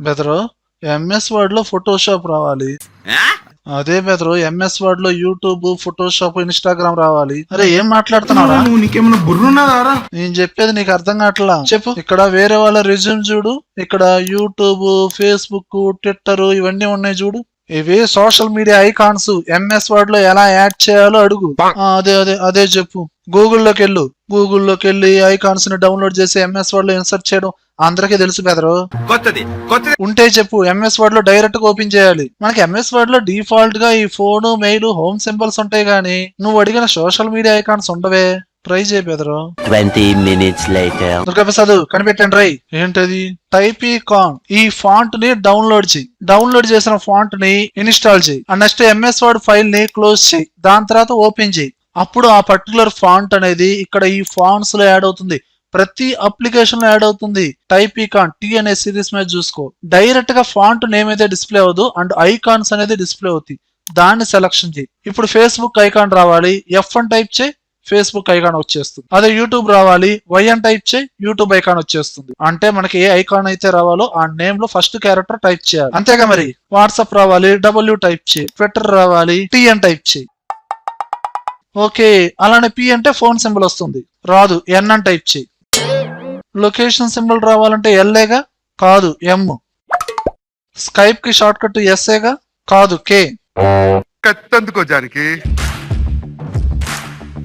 బెదరు MS వర్డ్లో Photoshop రావాలి. అదే బెదరు ఎంఎస్ వర్డ్లో యూట్యూబ్ ఫోటోషాప్ ఇన్స్టాగ్రామ్ రావాలి. అరే ఏం మాట్లాడుతున్నారా నువ్వు నీకేమైనా బుర్రున్నదారా నేను చెప్పేది నీకు అర్థం కావట్లా? చెప్పు. ఇక్కడ వేరే వాళ్ళ రెజ్యూమ్ చూడు. ఇక్కడ యూట్యూబ్ ఫేస్బుక్ ట్విట్టర్ ఇవన్నీ ఉన్నాయి చూడు. ఇవి సోషల్ మీడియా ఐకాన్స్. ఎంఎస్ వర్డ్లో ఎలా యాడ్ చేయాలో అడుగు. అదే అదే అదే చెప్పు. గూగుల్లోకి వెళ్ళు గూగుల్లోకి వెళ్ళి ఐకాన్స్ని డౌన్లోడ్ చేసి ఎంఎస్ వర్డ్లో ఇన్సర్ట్ చేయడం అందరికీ తెలుసు బెదరు కొత్తది కొత్తది. ఉంటే చెప్పు ఎంఎస్ వర్డ్లో డైరెక్ట్గా ఓపెన్ చేయాలి. మనకి ఎంఎస్ వర్డ్లో డిఫాల్ట్గా ఈ ఫోన్ మెయిల్ హోమ్ సింబల్స్ ఉంటాయి గానీ నువ్వు అడిగిన సోషల్ మీడియా ఐకాన్స్ ఉండవే. ట్రై చేయి బెదరు. 20 minutes later. దుర్గాప్రసాద్ కనిపెట్టండి రై ఏంటది? టైపీ కాన్ ఈ ఫాంట్ని డౌన్లోడ్ చేయి. డౌన్లోడ్ చేసిన ఫాంట్ని ఇన్స్టాల్ చేయి. నెక్స్ట్ ఎంఎస్ వర్డ్ ఫైల్ని క్లోజ్ చేయి. దాని తర్వాత ఓపెన్ చేయి. అప్పుడు ఆ పర్టికులర్ ఫాంట్ అనేది ఇక్కడ ఈ ఫాంట్స్లో యాడ్ అవుతుంది. ప్రతి అప్లికేషన్లో యాడ్ అవుతుంది. టైప్ ఈకాన్ టీ అనే సిరీస్ మీద చూసుకో. డైరెక్ట్గా ఫాంట్ నేమ్ అయితే డిస్ప్లే అవ్వదు అండ్ ఐకాన్స్ అనేది డిస్ప్లే అవుతాయి. దాన్ని సెలక్షన్ చేయి. ఇప్పుడు ఫేస్బుక్ ఐకాన్ రావాలి. ఎఫ్ అని టైప్ చేయి. ఫేస్బుక్ ఐకాన్ వచ్చేస్తుంది. అదే యూట్యూబ్ రావాలి. వై అని టైప్ చేయి. యూట్యూబ్ ఐకాన్ వచ్చేస్తుంది. అంటే మనకి ఏ ఐకాన్ అయితే రావాలో ఆ నేమ్లో ఫస్ట్ క్యారెక్టర్ టైప్ చేయాలి. అంతేగా మరి. వాట్సాప్ రావాలి. డబ్ల్యూ టైప్ చేయి. ట్విట్టర్ రావాలి. టీ అని టైప్ చేయి. ఓకే అలానే పి అంటే ఫోన్ సింబల్ వస్తుంది. రాదు ఎన్ అని టైప్ చేయి. లొకేషన్ సింబల్ రావాలంటే ఎల్ఏగా కాదు ఎం స్కైప్కి షార్ట్ కట్ ఎస్ఏగా కాదు కే కత్తందుకో జానికి.